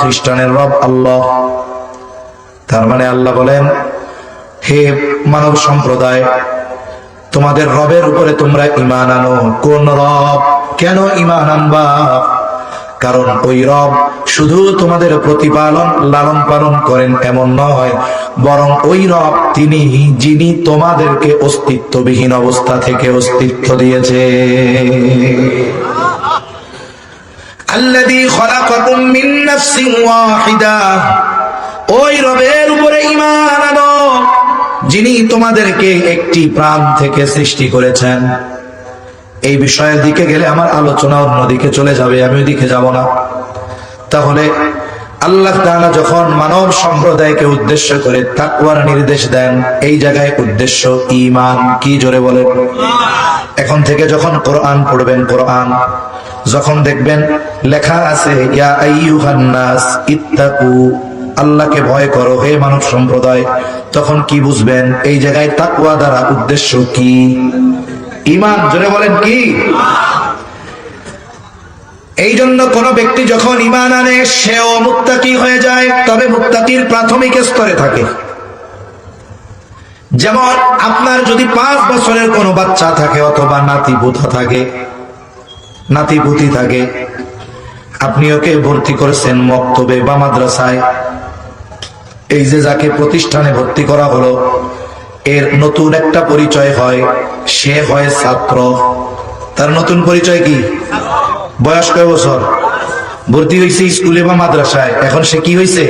খ্রিস্টানের রব আল্লাহ। তার মানে আল্লাহ বলেন, হে মানব সম্প্রদায়, তোমাদের রবের উপরে তোমরা ইমান আনো। কোন রব কেন ইমান আনবা? কারণ ওই রব শুধু তোমাদের প্রতিপালন, লালন পালন করেন এমন নয়, বরং ওই রব তিনি, যিনি তোমাদেরকে অস্তিত্ববিহীন অবস্থা থেকে অস্তিত্ব দিয়েছে। যিনি তোমাদেরকে একটি প্রাণ থেকে সৃষ্টি করেছেন। এই বিষয়ের দিকে গেলে আমার আলোচনা অন্যদিকে চলে যাবে, আমি ওইদিকে যাব না। তাহলে আল্লাহ তাআলা যখন মানব সম্প্রদায়কে উদ্দেশ্য করে তাকওয়ার নির্দেশ দেন, এই জায়গায় উদ্দেশ্য ঈমান, কি জোরে বলেন? এখন থেকে যখন কোরআন পড়বেন, কোরআন। যখন দেখবেন লেখা আছে, ইয়া আইয়ুহান নাস, ইত্তাকু, আল্লাহকে ভয় করো, হে মানব সম্প্রদায়। তখন কি বুঝবেন? এই জায়গায় তাকওয়া দ্বারা উদ্দেশ্য কি? ইমান জোরে বলেন কি? এই জন্য কোন ব্যক্তি যখন ইমান আনে, সেও মুত্তাকি হয়ে যায়, তবে মুত্তাকির প্রাথমিক স্তরে থাকে। যেমন, আপনার যদি পাঁচ বছরের কোনো বাচ্চা থাকে অথবা নাতি বুথা থাকে নাতি পুতি থাকে আপনি ওকে ভর্তি করেছেন মক্তবে বা মাদ্রাসায়? এই যে যাকে প্রতিষ্ঠানে ভর্তি করা হলো এর নতুন একটা পরিচয় হয়। সে হয় ছাত্র। তার নতুন পরিচয় কি? বয়স কয় বছর? ভর্তি হয়েছে স্কুলে বা মাদ্রাসায়। এখন সে কি হয়েছে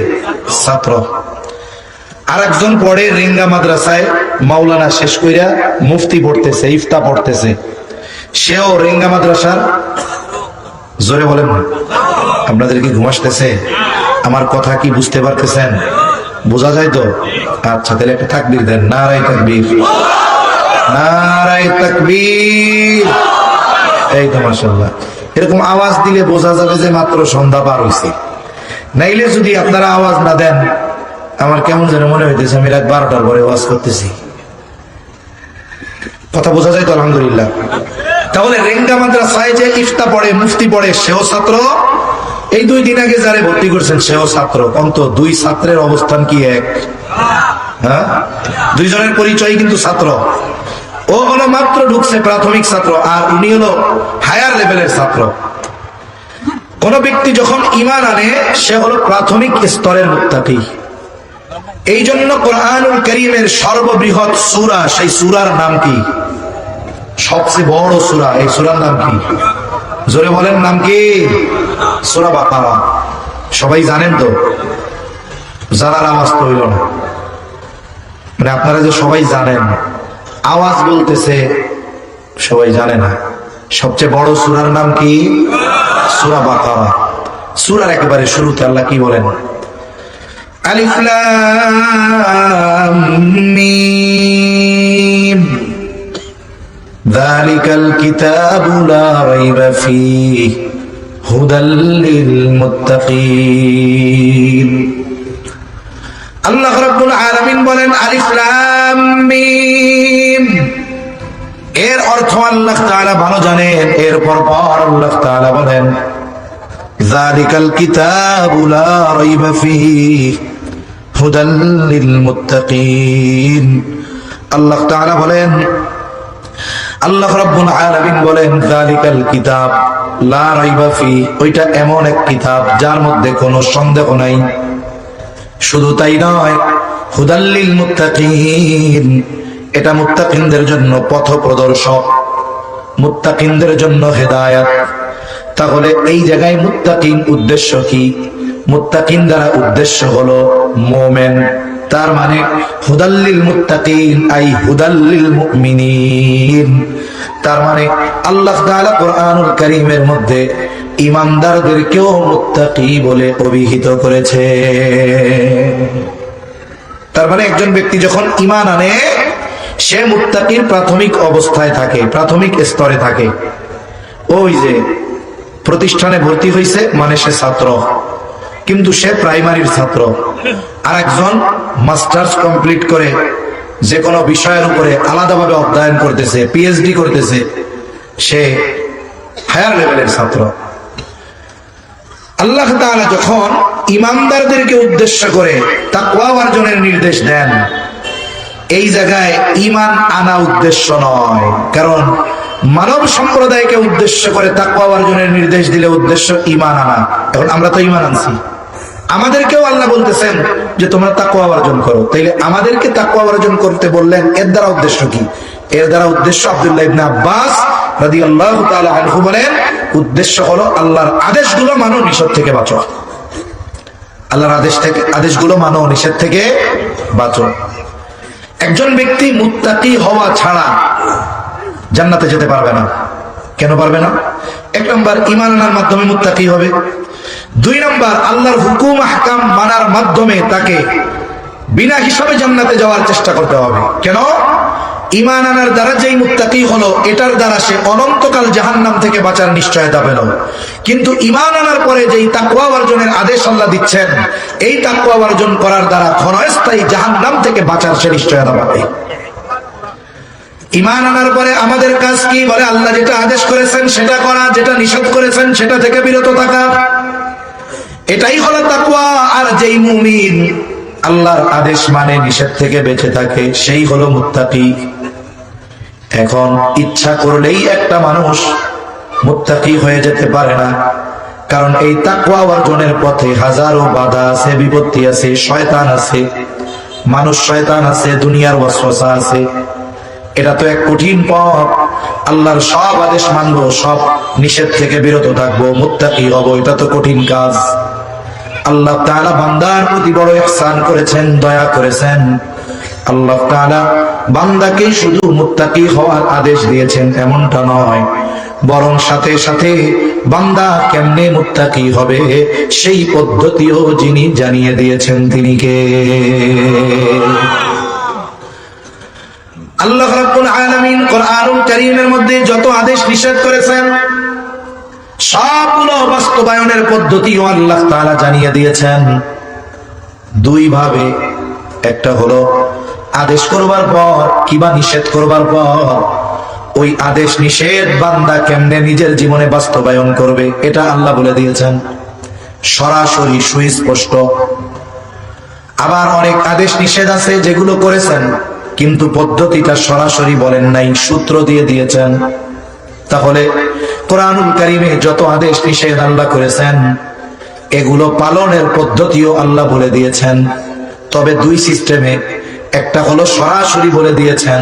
ছাত্র। আর একজন পড়ে রিঙ্গা মাদ্রাসায়। মাওলানা শেষ কইরা মুফতি পড়তেছে, ইফতা পড়তেছে। সেও রিঙ্গা মাদ্রাসার জোরে বলেন। না আপনাদের কি ঘুমাসতেছে আমার কথা কি বুঝতে পারতেছেন? বোঝা যায় তো? আচ্ছা তাহলে একটা তাকবীর দেন। নারাই তাকবীর। নারাই তাকবীর। এই তো মাসাল্লাহ এরকম আওয়াজ দিলে বোঝা যাবে যে মাত্র সন্ধ্যা পার হয়েছে নাইলে যদি আপনারা আওয়াজ না দেন, আমার কেমন যেন মনে হইতেছে, আমি রাত বারোটার পরে ওয়াজ করতেছি। কথা বোঝা যায় তো, আলহামদুলিল্লাহ? তাহলে রেঙ্গা মাদ্রাসায় যে ইফতা পড়ে, মুফতি পড়ে, সেও ছাত্র? এই দুই দিন আগে যারে ভর্তি করছেন, সেও ছাত্র। অন্ত দুই ছাত্রের অবস্থান কি এক? হ্যাঁ? দুইজনের পরিচয় কিন্তু ছাত্র। ও হলো মাত্র ঢুকছে প্রাথমিক ছাত্র, আর উনি হলো হায়ার লেভেলের ছাত্র। কোন ব্যক্তি যখন ইমান আনে, সে হলো প্রাথমিক স্তরের মুক্তাকি এই জন্য কোরআনুল করিমের সর্ববৃহৎ সুরা, সেই সুরার নাম কি? সবচেয়ে বড় সুরা, এই সুরার নাম কি? জোরে বলেন, নাম কি? সোরা বাকারা। সবাই জানেন তো, জানার আওয়াজ তো হইল না। মানে আপনারা যে সবাই জানেন, আওয়াজ বলতেছে, সবাই জানে না। সবচেয়ে বড় সুরার নাম কি? সুরা বাকারা। সুরার একেবারে শুরুতে আল্লাহ কি বলেন? আলিফ ذلك الكتاب لا ريب فيه هدى للمتقين আল্লাহ রাব্বুল আলামিন বলেন আলিফ লাম মিম এর অর্থ আল্লাহ তাআলা ভালো জানেন এরপর পর আল্লাহ তাআলা বলেন যালিকাল কিতাবু লা রাইবা ফীহ হুদাল লিল মুত্তাকিন আল্লাহ তাআলা বলেন আল্লাহ রাব্বুল আলামিন বলেন, যালিকাল কিতাব, লা রাইবা ফি ওইটা এমন এক কিতাব যার মধ্যে কোনো সন্দেহ নাই। শুধু তাই নয় হুদাল্লিল মুত্তাকিন এটা মুত্তাকিনদের জন্য পথ প্রদর্শক মুত্তাকিনদের জন্য হেদায়াত। তাহলে এই জায়গায় মুত্তাকিন উদ্দেশ্য কি? মুত্তাকিন দ্বারা উদ্দেশ্য হলো মোমেন। তার মানে হুদাল্লিল মুত্তাকিন, আই হুদাল্লিল মুমিনিন। তার মানে আল্লাহ তাআলা কোরআনুল কারীমের মধ্যে ইমানদারদেরকেও মুত্তাকি বলে অভিহিত করেছে। তার মানে একজন ব্যক্তি যখন ইমান আনে, সে মুত্তাকির প্রাথমিক অবস্থায় থাকে, প্রাথমিক স্তরে থাকে। ওই যে প্রতিষ্ঠানে ভর্তি হয়েছে মানে সে ছাত্র। কিন্তু সে প্রাইমারির ছাত্র। আর মাস্টার্স কমপ্লিট করে যে কোনো বিষয়ের উপরে আলাদাভাবে অধ্যয়ন করতেছে পিএইচডি করতেছে, সে হায়ার লেভেলের ছাত্র। আল্লাহ যখন ইমানদারদেরকে উদ্দেশ্য করে তাকওয়া নির্দেশ দেন, এই জায়গায় ইমান আনা উদ্দেশ্য নয়। কারণ মানব সম্প্রদায়কে উদ্দেশ্য করে তাকওয়া অর্জনের নির্দেশ দিলে উদ্দেশ্য ইমান আনা। এখন আমরা তো ইমান আনছি। আমাদেরকেও আল্লাহ বলতেছেন যে তোমরা তাকওয়া অর্জন করো। তাইলে আমাদেরকে তাকওয়া অর্জন করতে বললেন, এর দ্বারা উদ্দেশ্য কি? এর দ্বারা উদ্দেশ্য আব্দুল্লাহ ইবনে আব্বাস রাদিয়াল্লাহু আনহু বলেন, উদ্দেশ্য হলো আল্লাহর আদেশগুলো মানো, নিষেধ থেকে বাঁচো। আল্লাহর আদেশ থেকে, আদেশগুলো মানো, নিষেধ থেকে বাঁচো। একজন ব্যক্তি মুত্তাকি হওয়া ছাড়া জান্নাতে যেতে পারবে না। কেন পারবে না? এক নম্বর ইমান আনার মাধ্যমে মুত্তাকি হবে। দুই নম্বর, আল্লাহর হুকুম হাকাম মানার মাধ্যমে তাকে বিনা হিসাবে জান্নাতে যাওয়ার চেষ্টা করতে হবে। কেন? ইমান আনার দ্বারা যেই মুত্তাকি হলো, এটার দ্বারা সে অনন্তকাল জাহান্নাম থেকে বাঁচার নিশ্চয়তা পেল। কিন্তু ইমান আনার পরে যেই তাকুয়া অর্জনের আদেশ আল্লাহ দিচ্ছেন, এই তাকুয়া অর্জন করার দ্বারা ক্ষণস্থায়ী জাহান্নাম থেকে বাঁচার সে নিশ্চয়তা পাবে। ইমান আনার পরে আমাদের কাজ কি? বলে, আল্লাহ যেটা আদেশ করেছেন সেটা করা, যেটা নিষেধ করেছেন সেটা থেকে বিরত থাকা। এটাই হলো তাকুয়া আর যেই মুমিন আল্লাহর আদেশ মানে নিষেধ থেকে বেঁচে থাকে, সেই হলো মুত্তাকি। এখন ইচ্ছা করলেই একটা মানুষ মুত্তাকি হয়ে যেতে পারে না। কারণ এই তাকওয়া অর্জনের পথে হাজারো বাধা আছে, বিপত্তি আছে, শয়তান আছে, মানুষ শয়তান আছে, দুনিয়ার ওয়াসওয়াসা আছে। এটা তো এক কঠিন পথ। আল্লাহর সব আদেশ মানবো, সব নিষেধ থেকে বিরত থাকব, মুত্তাকি হব, এটা তো কঠিন কাজ। আল্লাহ তাআলা বান্দার প্রতি বড় ইহসান করেছেন, দয়া করেছেন। আল্লাহ তাআলা বান্দাকে শুধু মুত্তাকি হওয়ার আদেশ দিয়েছেন, এমনটা নয়। বরং সাথে সাথে বান্দা কেমনে মুত্তাকি হবে সেই পদ্ধতিও যিনি জানিয়ে দিয়েছেন তিনি কে? আল্লাহ রাব্বুল আলামিন কোরআনুল কারীমের মধ্যে যত আদেশ নিষেধ করেছেন সবগুলো বাস্তবায়নের পদ্ধতিও আল্লাহ তাআলা জানিয়ে দিয়েছেন। দুই ভাবে। একটা হলো আদেশ করবার পর, কিবা নিষেধ করবার পর। ওই আদেশ নিষেধ বান্দা কেমনে নিজের জীবনে বাস্তবায়ন করবে, এটা আল্লাহ বলে দিয়েছেন। সরাসরি সুস্পষ্ট। আবার অনেক আদেশ নিষেধ আছে যেগুলো করেছেন, কিন্তু পদ্ধতিটা সরাসরি বলেন নাই, সূত্র দিয়ে দিয়েছেন। তাহলে কোরআনুল কারিমে যত আদেশ নিষেধ আল্লাহ করেছেন, এগুলো পালনের পদ্ধতিও আল্লাহ বলে দিয়েছেন। তবে দুই সিস্টেমে, একটা হলো সরাসরি বলে দিয়েছেন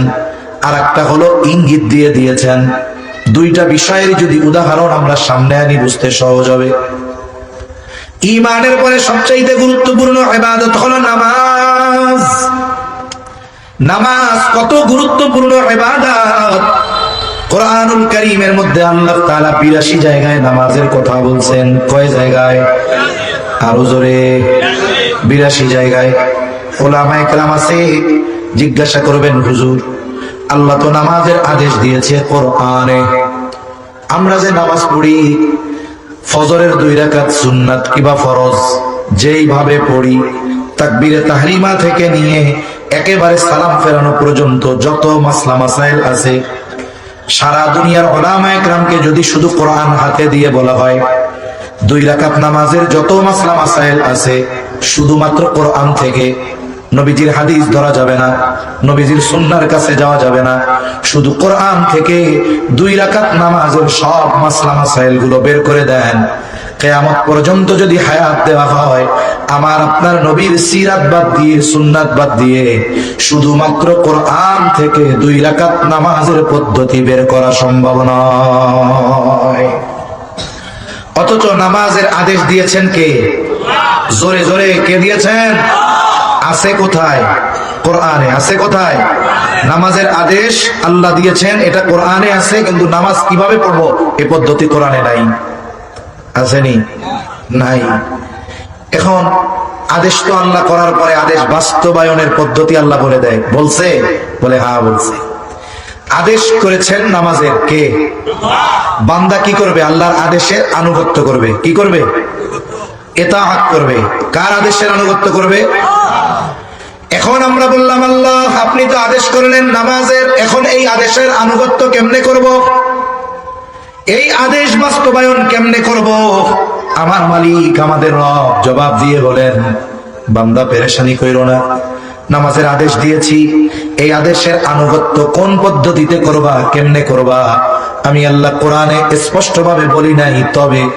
আর একটা হলো ইঙ্গিত দিয়ে দিয়েছেন। দুইটা বিষয়ের যদি উদাহরণ আমরা সামনে আনি, বুঝতে সহজ হবে। ইমানের পরে সবচাইতে গুরুত্বপূর্ণ এবাদত হলো নামাজ। নামাজ কত গুরুত্বপূর্ণ ইবাদত? কোরআনুল কারীমের মধ্যে আল্লাহ তাআলা 82 জায়গায় নামাজের কথা বলছেন। কয় জায়গায়? আরও জোরে। 82 জায়গায়। ওলামায়ে কেরাম আছে, জিজ্ঞাসা করবেন, হুজুর, আল্লাহ তো নামাজের আদেশ দিয়েছে কোরআনে। আমরা যে নামাজ পড়ি, ফজরের দুই রাকাত সুন্নাত কিবা ফরজ? যেইভাবে পড়ি, তাকবীরে তাহরিমা থেকে নিয়ে একেবারে সালাম ফেরানো পর্যন্ত যত মাসলা মাসাইল আছে সারা দুনিয়ার ওলামা একরামকে যদি শুধু কোরআন হাতে দিয়ে বলা হয়, দুই রাকাত নামাজের যত মাসলা মাসাইল আছে, শুধুমাত্র কোরআন থেকে নবীজির হাদিস ধরা যাবে না, নবীজির সুন্নার কাছে যাওয়া যাবে না, শুধু কোরআন থেকে দুই রাকাত নামাজের সব মাসলা মাসাইলগুলো বের করে দেন। কেয়ামত পর্যন্ত যদি হায়াত দেওয়া হয়, আমার আপনার নবীর সিরাত বাদ দিয়ে, সুন্নাত বাদ দিয়ে, শুধুমাত্র কোরআন থেকে দুই রাকাত নামাজের পদ্ধতি বের করা সম্ভব নয়। অথচ নামাজের আদেশ দিয়েছেন কে? জোরে জোরে কে দিয়েছেন? আছে কোথায়? কোরআনে আছে কোথায়? নামাজের আদেশ আল্লাহ দিয়েছেন, এটা কোরআনে আছে, কিন্তু নামাজ কীভাবে পড়ব? এ পদ্ধতি কোরআনে নাই। আসেনি, নাই। এখন আদেশ তো আল্লাহ করার পরে আদেশ বাস্তবায়নের পদ্ধতি আল্লাহ বলে দেয়। বলছে? বলে হা বলছে। আদেশ করেছেন নামাজের কে? বান্দা কি করবে? আল্লাহর আদেশের আনুগত্য করবে। কি করবে? এটা হাত করবে। কার আদেশের আনুগত্য করবে? এখন আমরা বললাম, আল্লাহ, আপনি তো আদেশ করলেন নামাজের। এখন এই আদেশের আনুগত্য কেমনে করব? এই আদেশ বাস্তবায়ন কেমনে করব? আমার মালিক আমাদের রব জবাব দিয়ে বলেন, বান্দা পেরেশানি কইর না। নামাজের আদেশ দিয়েছি। এই আদেশের আনুগত্য কোন পদ্ধতিতে করবা, কেমনে করবা? আমি আল্লাহ কোরআনে স্পষ্টভাবে বলি নাই, তবে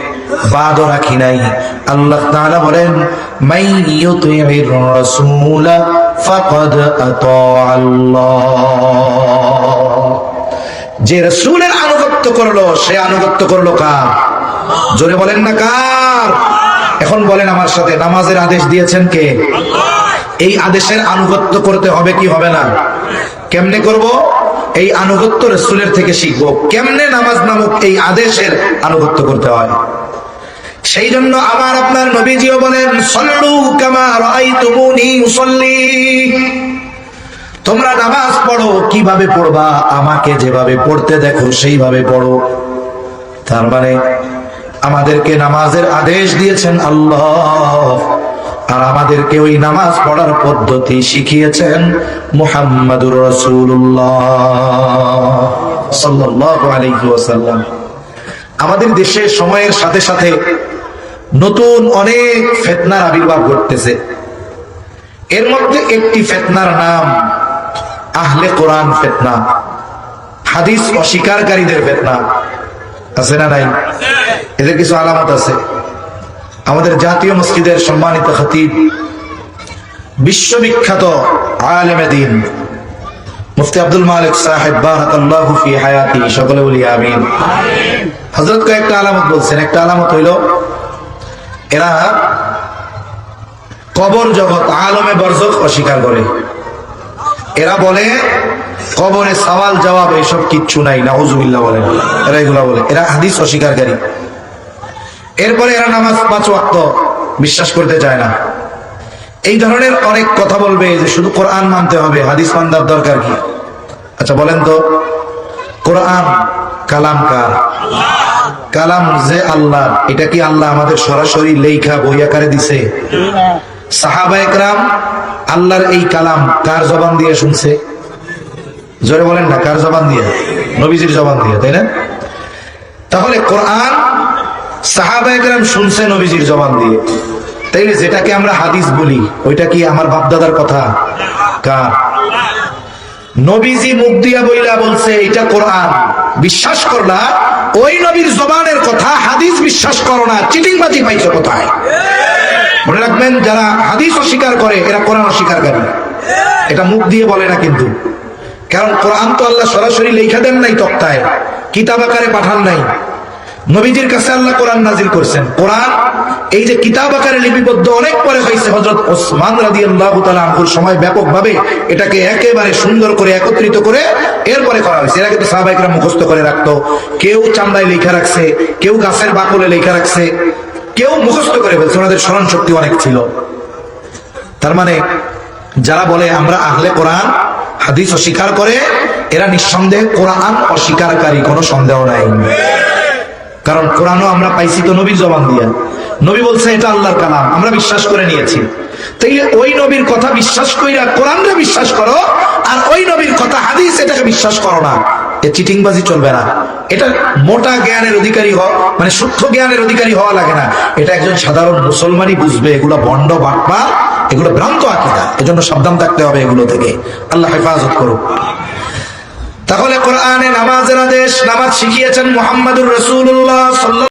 বাদও রাখি নাই। আল্লাহ তাআলা বলেন, মাই আল্লাহ। যে রসুলের আনুগত্য করল, সে আনুগত্য করল কার? জোরে বলেন না কার? এখন বলেন আমার সাথে, নামাজের আদেশ দিয়েছেন কে? এই আদেশের আনুগত্য করতে হবে কি হবে না? কেমনে করব? এই আনুগত্য রসুলের থেকে শিখব। কেমনে নামাজ নামক এই আদেশের আনুগত্য করতে হয়? সেই জন্য আমার আপনার নবীজিও বলেন, সল্লু কামা রাআইতুমুনি তোমরা নামাজ পড়ো কীভাবে পড়বা, আমাকে যেভাবে পড়তে দেখো, সেইভাবে পড়ো। তার মানে আমাদেরকে নামাজের আদেশ দিয়েছেন আল্লাহ। আর আমাদেরকে ওই নামাজ পড়ার পদ্ধতি শিখিয়েছেন মুহাম্মাদুর ওয়াসাল্লাম। আমাদের দেশে সময়ের সাথে সাথে নতুন অনেক ফেতনার আবির্ভাব ঘটতেছে। এর মধ্যে একটি ফেতনার নাম আহলে কোরআন ফেতনা। হাদিস অস্বীকারীদের ফেতনা। আছে না নাই? এদের কিছু আলামত আছে। আমাদের জাতীয় মসজিদের সম্মানিত খতিব, বিশ্ববিখ্যাত আলেমে দিন, মুফতি আব্দুল মালিক সাহেব বারাকাল্লাহু হায়াতি, সকলে বলি আমিন। হযরত কয়েকটা আলামত বলছেন। একটা আলামত হইল, এরা কবর জগৎ আলমে বরজক অস্বীকার করে। এরা বলে, কবরে সওয়াল জবাব এসব কিচ্ছু নাই, নাউজুবিল্লাহ বলে। এরা এগুলা বলে। এরা হাদিস অস্বীকারী। এরপরে এরা নামাজ পাঁচ ওয়াক্ত বিশ্বাস করতে চায় না। এই ধরনের অনেক কথা বলবে যে শুধু কোরআন মানতে হবে, হাদিস মানদার দরকার কি? আচ্ছা বলেন তো, কোরআন কালাম কার? কালাম যে আল্লাহ, এটা কি আল্লাহ আমাদের সরাসরি লেখা, বই আকারে দিছে? সাহাবা একরাম আল্লাহর এই কালাম কার জবান দিয়ে শুনছে? জোরে বলেন না, কার জবান দিয়ে? নবীজির জবান দিয়ে, তাই না? তাহলে কোরআন সাহাবা একরাম শুনছে নবীজির জবান দিয়ে। তাইলে যেটাকে আমরা হাদিস বলি, ওইটা কি আমার বাপদাদার কথা? কার? নবীজি মুখ দিয়া বইলা বলছে, এটা কোরআন। বিশ্বাস করলা ওই নবীর জবানের কথা হাদিস বিশ্বাস করো না, চিটিংবাজি পাইছো কোথায়? মনে রাখবেন, যারা হাদিস অস্বীকার করে, এরা কোরআন অস্বীকার করে এটা মুখ দিয়ে বলে না কিন্তু। কারণ কোরআন তো আল্লাহ সরাসরি লেখা দেন নাই তক্তায়, কিতাব আকারে পাঠান নাই। নবীজির কাছে আল্লাহ কোরআন নাজিল করছেন। কোরআন, এই যে কিতাব আকারে লিপিবদ্ধ অনেক পরে হয়েছে হজরত ওসমান রাদি আল্লাহ আনহুর সময় ব্যাপকভাবে এটাকে একেবারে সুন্দর করে একত্রিত করে এরপরে করা হয়েছে। এরা কিন্তু সাহাবাহিকরা মুখস্থ করে রাখতো। কেউ চামড়ায় লেখা রাখছে, কেউ গাছের বাকলে লেখা রাখছে। কেউ মুখস্থ করে ফেলছে ওনাদের স্মরণ শক্তি অনেক ছিল। তার মানে যারা বলে, আমরা আহলে কোরআন, হাদিস অস্বীকার করে, এরা নিঃসন্দেহে কোরআন অস্বীকারী কোনো সন্দেহ নাই। কারণ কোরআনও আমরা পাইছি তো নবীর জবান দিয়া। নবী বলছে, এটা আল্লাহর কালাম, আমরা বিশ্বাস করে নিয়েছি। তাইলে ওই নবীর কথা বিশ্বাস কইরা কোরআনরে বিশ্বাস করো, আর ওই নবীর কথা হাদিস এটাকে বিশ্বাস করো না। এ চিটিংবাজি চলবে না। এটা মোটা জ্ঞানের অধিকারী হওয়া মানে সূক্ষ্ম জ্ঞানের অধিকারী হওয়া লাগে না। এটা একজন সাধারণ মুসলমানই বুঝবে, এগুলো বন্ড বাটপা এগুলো ভ্রান্ত আকিদা। এজন্য সাবধান থাকতে হবে এগুলো থেকে। আল্লাহ হেফাজত করুক। তাহলে কোরআনে নামাজের আদেশ, নামাজ শিখিয়েছেন মোহাম্মদুর রসুল্লাহ সাল্লাহ